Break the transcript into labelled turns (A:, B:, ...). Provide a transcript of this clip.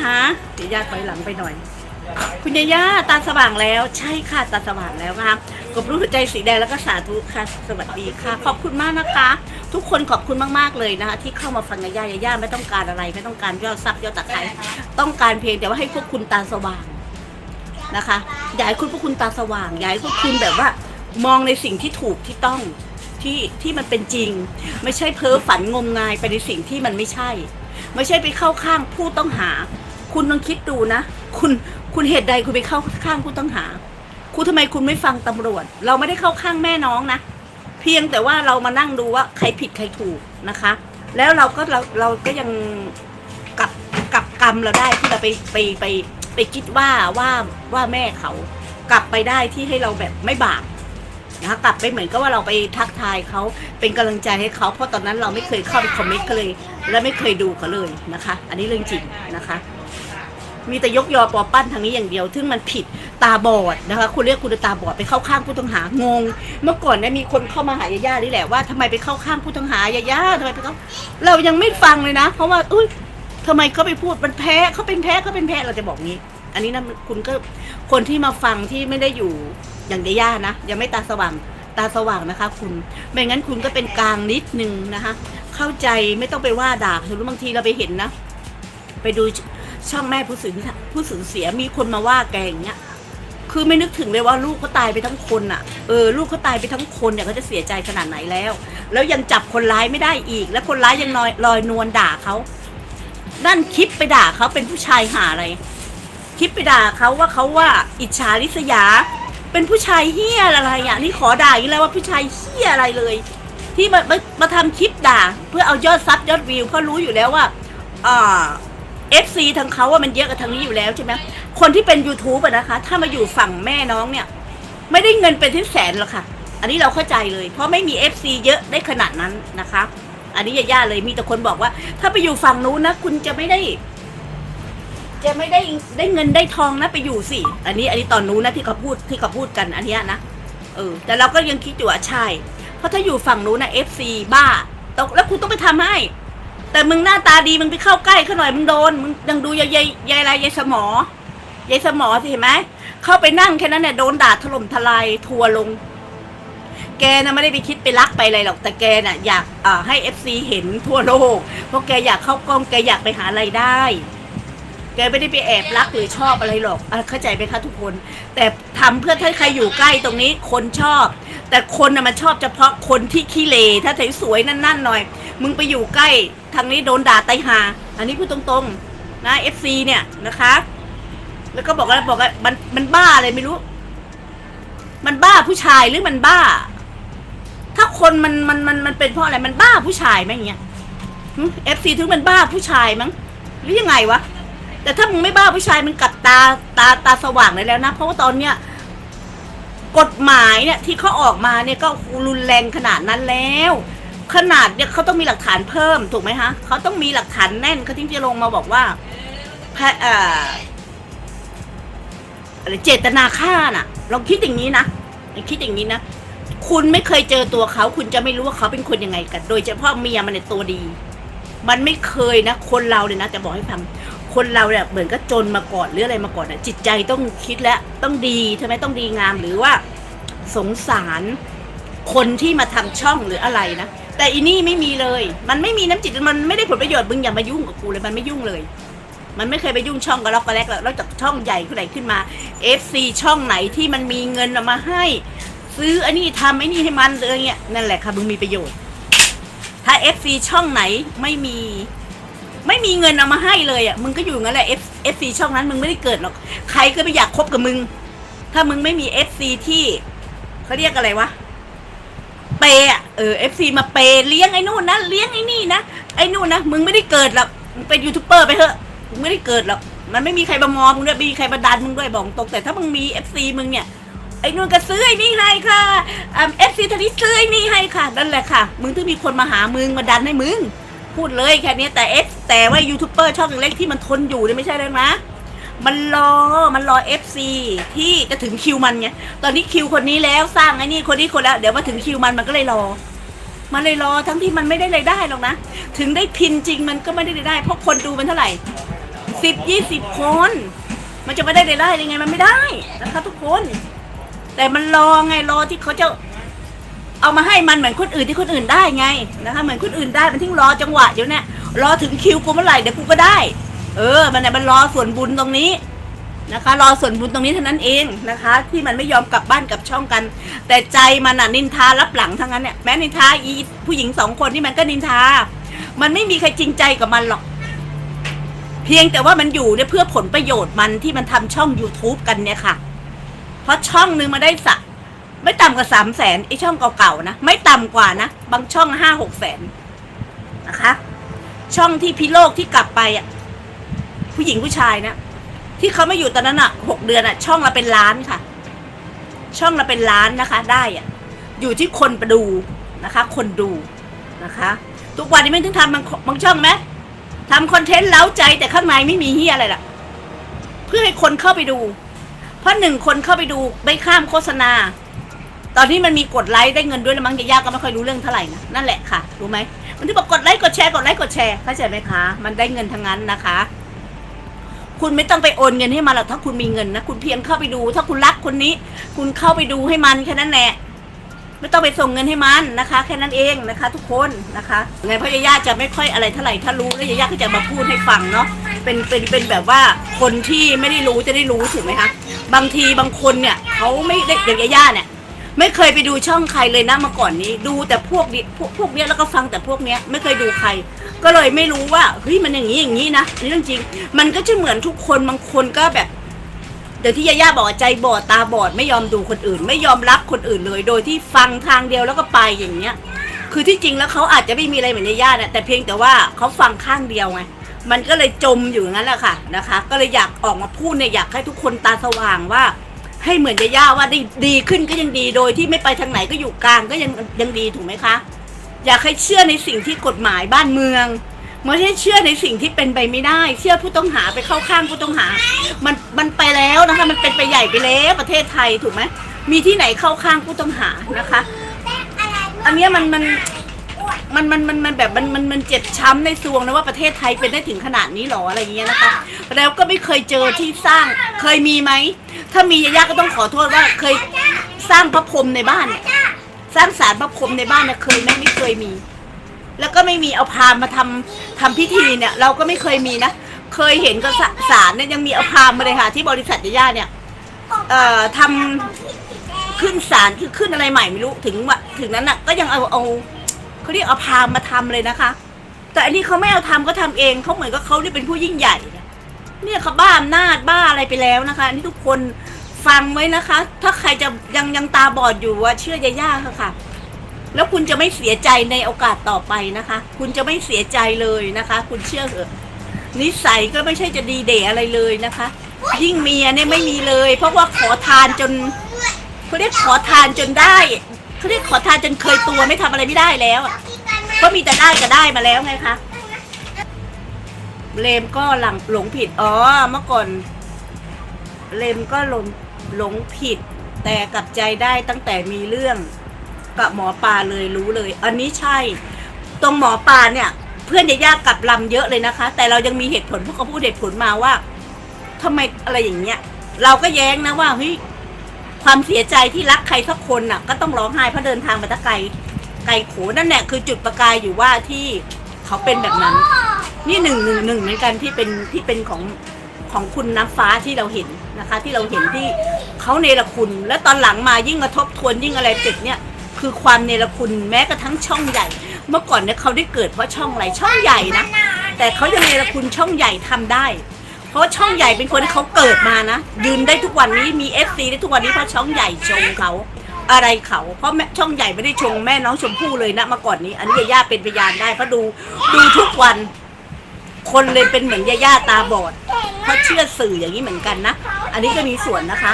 A: คะเดี๋ยวยาถอยหลังไปหน่อย คุณยาย่าตาสว่างแล้ว ใช่ค่ะตาสว่างแล้วค่ะกบรู้หัวใจสีแดงแล้วก็สาธุค่ะ สวัสดีค่ะ ขอบคุณมากนะคะ ทุกคนขอบคุณมากๆเลยนะคะ ที่เข้ามาฟังยาย่ายาย่าไม่ต้องการอะไรไม่ต้องการยอดซับยอดตะไคร้ต้องการเพียงแต่ว่าให้พวกคุณตาสว่างนะคะอยากให้คุณพวกคุณตาสว่างอยากให้พวกคุณแบบว่า มองในสิ่งที่ถูกที่ต้องที่ที่มันเป็นจริง ไม่ใช่เพ้อฝันงมงายไปในสิ่งที่มันไม่ใช่ ไม่ใช่ไปเข้าข้างผู้ต้องหา คุณลองคิดดูนะ คุณคุณเหตุใดคุณไปเข้าข้างผู้ต้องหา คุณทำไมคุณไม่ฟังตำรวจ เราไม่ได้เข้าข้างแม่น้องนะ เพียงแต่ว่าเรามานั่งดูว่าใครผิดใครถูกนะคะ แล้วเราก็เราเราก็ยังกลับกลับกรรมเราได้ที่เราไปไปไปไปคิดว่าว่าว่าแม่เขากลับไปได้ที่ให้เราแบบไม่บาปนะคะกลับไปเหมือนกับว่าเราไปทักทายเขาเป็นกำลังใจให้เขาเพราะตอนนั้นเราไม่เคยเข้าไปคอมเมนต์เขาเลย และไม่เคยดูเขาเลยนะคะ อันนี้เรื่องจริงนะคะ มีแต่ยกยอปอปั้นทางนี้อย่างเดียว ซึ่งมันผิดตาบอดนะคะ คุณเรียกคุณตาบอดไปเข้าข้างผู้ต้องหางง เมื่อก่อนเนี่ยมีคนเข้ามาหายาย่านี่แหละว่าทำไมไปเข้าข้างผู้ต้องหายาย่าทำไมไปเขาเรายังไม่ฟังเลยนะ เพราะว่าอุ้ยทำไมเขาไปพูดมันแพ้เขาเป็นแพ้เขาเป็นแพ้เราจะบอกงี้ อันนี้นะคุณก็คนที่มาฟังที่ไม่ได้อยู่อย่างยาย่านะยังไม่ตาสว่างตาสว่างนะคะ คุณไม่งั้นคุณก็เป็นกลางนิดนึงนะคะ เข้าใจไม่ต้องไปว่าด่าหรือบางทีเราไปเห็นนะ ไปดู ช่องแม่ผู้สูญผู้สูญเสียมีคนมาว่าแกอย่างเงี้ย คือไม่นึกถึงเลยว่าลูกเขาตายไปทั้งคนอะ เออลูกเขาตายไปทั้งคนเนี่ยเขาจะเสียใจขนาดไหนแล้ว แล้วยังจับคนร้ายไม่ได้อีก แล้วคนร้ายยังลอยลอยนวลด่าเขานั่นคลิปไปด่าเขาเป็นผู้ชายหาอะไร คลิปไปด่าเขาว่าเขาว่าอิจฉาริษยา เป็นผู้ชายเฮี้ยอะไรอะนี่ขอด่าอีกแล้วว่าผู้ชายเฮี้ยอะไรเลย ที่มามามาทำคลิปด่า เพื่อเอายอดซับยอดวิวเพราะรู้อยู่แล้วว่าอ่า เอฟซีทางเขาว่ามันเยอะกับทางนี้อยู่แล้วใช่ไหมคนที่เป็น YouTube อะนะคะ ถ้ามาอยู่ฝั่งแม่น้องเนี่ย ไม่ได้เงินเป็นที่แสนหรอกค่ะ อันนี้เราเข้าใจเลย เพราะไม่มีเอฟซีเยอะได้ขนาดนั้นนะคะ อันนี้ย่าๆเลยมีแต่คนบอกว่า ถ้าไปอยู่ฝั่งนู้นนะคุณจะไม่ได้ จะไม่ได้ได้เงินได้ทองนะไปอยู่สิ อันนี้อันนี้ตอนนู้นนะที่เขาพูดที่เขาพูดกันอันเนี้ยนะเออแต่เราก็ยังคิดอยู่ว่าใช่ เพราะถ้าอยู่ฝั่งนู้นนะเอฟซีบ้าต้องแล้วคุณต้องไปทำให้ แต่มึงหน้าตาดีมึงไปเข้าใกล้เขาหน่อยมึงโดนมึงยังดูยายยายยายอะไรยายสมอยายสมอสิเห็นไหมเข้าไปนั่งแค่นั้นเนี่ยโดนด่าถล่มทลายทัวลง แกน่ะไม่ได้ไปคิดไปรักไปอะไรหรอกแต่แกน่ะอยากอ่าให้เอฟซีเห็นทั่วโลกเพราะแกอยากเข้ากล้องแกอยากไปหาไรายได้ แกไม่ได้ไปแอบรักหรือชอบอะไรหรอกอะเข้าใจไหมคะทุกคน แต่ทำเพื่อให้ใครอยู่ใกล้ตรงนี้คนชอบ แต่คนน่ะมันชอบเฉพาะคนที่ขี้เลถ้าสวยๆนั่นๆหน่อย มึงไปอยู่ใกล้ทางนี้โดนด่าไตหา อันนี้พูดตรงๆนะเอฟซีเนี่ยนะคะ แล้วก็บอกว่าบอกว่ามันมันบ้าอะไรไม่รู้ มันบ้าผู้ชายหรือมันบ้า ถ้าคนมันมันมันมันเป็นเพราะอะไรมันบ้าผู้ชายไหมอย่างเงี้ยเอฟซีถึงมันบ้าผู้ชายมั้งหรือยังไงวะ แต่ถ้ามึงไม่บ้าผู้ชายมึงกลับตาตาตาสว่างเลยแล้วนะ เพราะว่าตอนเนี้ยกฎหมายเนี่ยที่เขาออกมาเนี่ยก็รุนแรงขนาดนั้นแล้ว ขนาดเนี่ยเขาต้องมีหลักฐานเพิ่มถูกไหมคะเขาต้องมีหลักฐานแน่นเขาถึงจะลงมาบอกว่าเอ่ออะไรเจตนาฆ่าน่ะลองคิดอย่างนี้นะลองคิดอย่างนี้นะคุณไม่เคยเจอตัวเขา คุณจะไม่รู้ว่าเขาเป็นคนยังไงกัน โดยเฉพาะเมียมันเนี่ยตัวดี มันไม่เคยนะ คนเราเนี่ยนะจะบอกให้ฟัง คนเราเนี่ยเหมือนก็จนมาก่อนหรืออะไรมาก่อนเนี่ยจิตใจต้องคิดแล้วต้องดีใช่ไหมต้องดีงามหรือว่าสงสารคนที่มาทำช่องหรืออะไรนะแต่อีนี่ไม่มีเลย มันไม่มีน้ำจิตมันไม่ได้ผลประโยชน์มึงอย่ามายุ่งกับกูเลยมันไม่ยุ่งเลย มันไม่เคยไปยุ่งช่องกระลอกกระแลกแล้วนอกจากช่องใหญ่ขึ้นไหนขึ้นมา FC ช่องไหนที่มันมีเงินเอามาให้ ซื้ออันนี้ทำไอ้นี่ให้มันเลยเงี้ยนั่นแหละค่ะมึงมีประโยชน์ ถ้า FC ช่องไหนไม่มี ไม่มีเงินเอามาให้เลยอะมึงก็อยู่งั้นแหละ F FC ช่องนั้นมึงไม่ได้เกิดหรอกใครก็ไม่อยากคบกับมึง ถ้ามึงไม่มี FC ที่เขาเรียกอะไรวะเปย์อะเออเอฟซีมาเปย์เลี้ยงไอ้นู่นนะเลี้ยงไอ้นี่นะไอ้นู่นนะมึงไม่ได้เกิดหรอกมึงเป็นยูทูบเบอร์ไปเถอะมึงไม่ได้เกิดหรอกมันไม่มีใครมามองมึงด้วยไม่มีใครมาดันมึงด้วยบอกตรงแต่ถ้ามึงมีเอฟซีมึงเนี่ยไอ้นู่นก็ซื้อไอ้นี่ให้ค่ะเอฟซีทนี้ซื้อไอ้นี่ให้ค่ะนั่นแหละค่ะ มึงถึงมีคนมาหามึงมาดันให้มึง พูดเลยแค่นี้แต่เอฟแต่ว่ายูทูบเบอร์ช่องเล็กที่มันทนอยู่เนี่ยไม่ใช่เรื่องนะ มันรอมันรอเอฟซีที่จะถึงคิวมันไงตอนนี้คิวคนนี้แล้วสร้างไอ้นี่คนนี้คนแล้ว เดี๋ยวมาถึงคิวมันมันก็เลยรอ มันเลยรอทั้งที่มันไม่ได้รายได้หรอกนะ ถึงได้พินจริงมันก็ไม่ได้รายได้ เพราะคนดูมันเท่าไหร่สิบยี่สิบคน มันจะไม่ได้รายได้ยังไงมันไม่ได้นะคะทุกคน แต่มันรอไงรอที่เขาจะ เอามาให้มันเหมือนคนอื่นที่คนอื่นได้ไงนะคะเหมือนคนอื่นได้มันทิ้งรอจังหวะเดี๋ยวเนี้ยรอถึงคิวกูเมื่อไหร่เดี๋ยวกูก็ได้ เออ มันเนี่ยมันรอส่วนบุญตรงนี้นะคะ รอส่วนบุญตรงนี้เท่านั้นเองนะคะ ที่มันไม่ยอมกลับบ้านกลับช่องกัน แต่ใจมันน่ะนินทารับหลังทั้งนั้นเนี่ยแม้นินทาอีผู้หญิงสองคนที่มันก็นินทา มันไม่มีใครจริงใจกับมันหรอก เพียงแต่ว่ามันอยู่เนี่ยเพื่อผลประโยชน์มันที่มันทำช่อง youtube กันเนี่ยค่ะ เพราะช่องนึงมาได้สัก ไม่ต่ำกว่าสามแสนไอช่องเก่าๆนะ ไม่ต่ำกว่านะ บางช่องห้าหกแสนนะคะ ช่องที่พิโลกที่กลับไปอะผู้หญิงผู้ชายนะ ที่เขาไม่อยู่ตอนนั้นอะหกเดือนอะ ช่องละเป็นล้านค่ะ ช่องละเป็นล้านนะคะ ได้อะ อยู่ที่คนไปดูนะคะ คนดูนะคะ ทุกวันนี้ไม่ถึงทำบางบางช่องไหมทำคอนเทนต์เล้าใจแต่ข้างในไม่มีเฮียอะไรล่ะ เพื่อให้คนเข้าไปดู เพราะหนึ่งคนเข้าไปดูไม่ข้ามโฆษณา ตอนนี้มันมีกดไลค์ได้เงินด้วยแล้วมั้งยาย่าก็ไม่ค่อยรู้เรื่องเท่าไหร่นะนั่นแหละค่ะรู้ไหมมันที่บอกกดไลค์กดแชร์กดไลค์กดแชร์เข้าใจไหมคะ มันได้เงินทั้งนั้นนะคะ คุณไม่ต้องไปโอนเงินให้มันหรอกถ้าคุณมีเงินนะคุณเพียงเข้าไปดู ถ้าคุณรักคนนี้ คุณเข้าไปดูให้มันแค่นั้นแหละไม่ต้องไปส่งเงินให้มันนะคะ แค่นั้นเองนะคะ ทุกคนนะคะไงเพราะยาย่าจะไม่ค่อยอะไรเท่าไหร่ถ้ารู้แล้วยาย่าก็จะมาพูดให้ฟังเนาะเป็นเป็นเป็นแบบว่าคนที่ไม่ได้รู้จะได้รู้ถูกไหมคะบางทีบางคนเนี่ยเขาไม่ได้อย่างยาย่าเนี่ย ไม่เคยไปดูช่องใครเลยนะเมื่อก่อนนี้ ดูแต่พวกนี้พวกพวกเนี้ยแล้วก็ฟังแต่พวกเนี้ยไม่เคยดูใคร ก็เลยไม่รู้ว่าเฮ้ยมันอย่างนี้อย่างนี้นะนี่เรื่องจริง มันก็จะเหมือนทุกคนบางคนก็แบบเดี๋ยวที่ยาย่าบอกใจบอดตาบอดไม่ยอมดูคนอื่น ไม่ยอมรับคนอื่นเลย โดยที่ฟังทางเดียวแล้วก็ไปอย่างเงี้ย คือที่จริงแล้วเขาอาจจะไม่มีอะไรเหมือนยาย่าเนี่ยแต่เพียงแต่ว่าเขาฟังข้างเดียวไงมันก็เลยจมอยู่งั้นแหละค่ะนะคะ ก็เลยอยากออกมาพูดเนี่ยอยากให้ทุกคนตาสว่างว่า ให้เหมือนยาย่าว่าด้ดีขึ้นก็ยังดีโดยที่ไม่ไปทางไหนก็อยู่กลางก็ยังยังดีถูกไหมคะ อยากให้เชื่อในสิ่งที่กฎหมายบ้านเมืองไม่ใช่เชื่อในสิ่งที่เป็นไปไม่ได้ เชื่อผู้ต้องหาไปเข้าข้างผู้ต้องหา มันมันไปแล้วนะคะ มันเป็นไปใหญ่ไปแล้วประเทศไทยถูกไหมมีที่ไหนเข้าข้างผู้ต้องหานะคะ อันนี้มันมันมันมันมันมันแบบมันมันมันเจ็บช้ำในซวงนะว่าประเทศไทยเป็นได้ถึงขนาดนี้หรออะไรเงี้ยนะคะ แล้วก็ไม่เคยเจอที่สร้างเคยมีไหม ถ้ามียาย่าก็ต้องขอโทษว่าเคยสร้างพระพรหมในบ้านเนี่ยสร้างศาลพระพรหมในบ้านเนี่ยเคยไหมไม่เคยมี แล้วก็ไม่มีเอาพาหมณ์มาทำทำพิธีเนี่ย เราก็ไม่เคยมีนะ เคยเห็นก็สศาลเนี่ยยังมีเอาพามมาเลยค่ะ ที่บริษัทยาย่าเนี่ยเอ่อทำขึ้นศาลคือขึ้นอะไรใหม่ไม่รู้ถึงว่าถึงนั้นน่ะ ก็ยังเอาเอาเขาเรียกเอาพามมาทำเลยนะคะ แต่อันนี้เขาไม่เอาทำก็ทำเองเขาเหมือนกับเขาที่เป็นผู้ยิ่งใหญ่ เนี่ยเขาบ้าอำนาจบ้าอะไรไปแล้วนะคะนนี้ทุกคนฟังไว้นะคะ ถ้าใครจะยังยังตาบอดอยู่ว่าเชื่อยาย่าค่ะค่ะ แล้วคุณจะไม่เสียใจในโอกาสต่อไปนะคะ คุณจะไม่เสียใจเลยนะคะ คุณเชื่อเถอะนิสัยก็ไม่ใช่จะดีเดะอะไรเลยนะคะ ยิ่งเมียเนี่ยไม่มีเลย เพราะว่าขอทานจนเขาเรียกขอทานจนได้เขาเรียกขอทานจนเคยตัวไม่ทำอะไรไม่ได้แล้วอะเพราะมีแต่ได้ก็ได้มาแล้วไงคะ เลมก็หลังหลงผิด อ๋อ เมื่อก่อน เลมก็หลงหลงผิด แต่กลับใจได้ตั้งแต่มีเรื่องกับหมอปลาเลยรู้เลย อันนี้ใช่ ตรงหมอปลาเนี่ย เพื่อนยายากลับลำเยอะเลยนะคะ แต่เรายังมีเหตุผลเพราะเขาพูดเหตุผลมาว่าทำไมอะไรอย่างเงี้ย เราก็แย้งนะว่าเฮ้ยความเสียใจที่รักใครสักคนน่ะ ก็ต้องร้องไห้เพราะเดินทางมาตะไกลไกลโขนั่นแหละคือจุดประกายอยู่ว่าที่ เขาเป็นแบบนั้น นี่หนึ่งหนึ่งหนึ่งเหมือนกันที่เป็นที่เป็นของของคุณน้ำฟ้าที่เราเห็นนะคะ ที่เราเห็นที่เขาเนรคุณ แล้วตอนหลังมายิ่งกระทบทวนยิ่งอะไรเจ็ดเนี่ยคือความเนรคุณแม้กระทั่งช่องใหญ่ เมื่อก่อนเนี่ยเขาได้เกิดเพราะช่องอะไรช่องใหญ่นะแต่เขายังเนรคุณช่องใหญ่ทำได้ เพราะช่องใหญ่เป็นคนที่เขาเกิดมานะยืนได้ทุกวันนี้มีเอฟซีได้ทุกวันนี้เพราะช่องใหญ่ชงเขา อะไรเขา เพราะแม่ช่องใหญ่ไม่ได้ชงแม่น้องชมพู่เลยนะมาก่อนนี้ อันนี้ยาย่าเป็นพยานได้เพราะดูดูทุกวัน คนเลยเป็นเหมือนยาย่าตาบอดเพราะเชื่อสื่ออย่างนี้เหมือนกันนะ อันนี้ก็มีส่วนนะคะ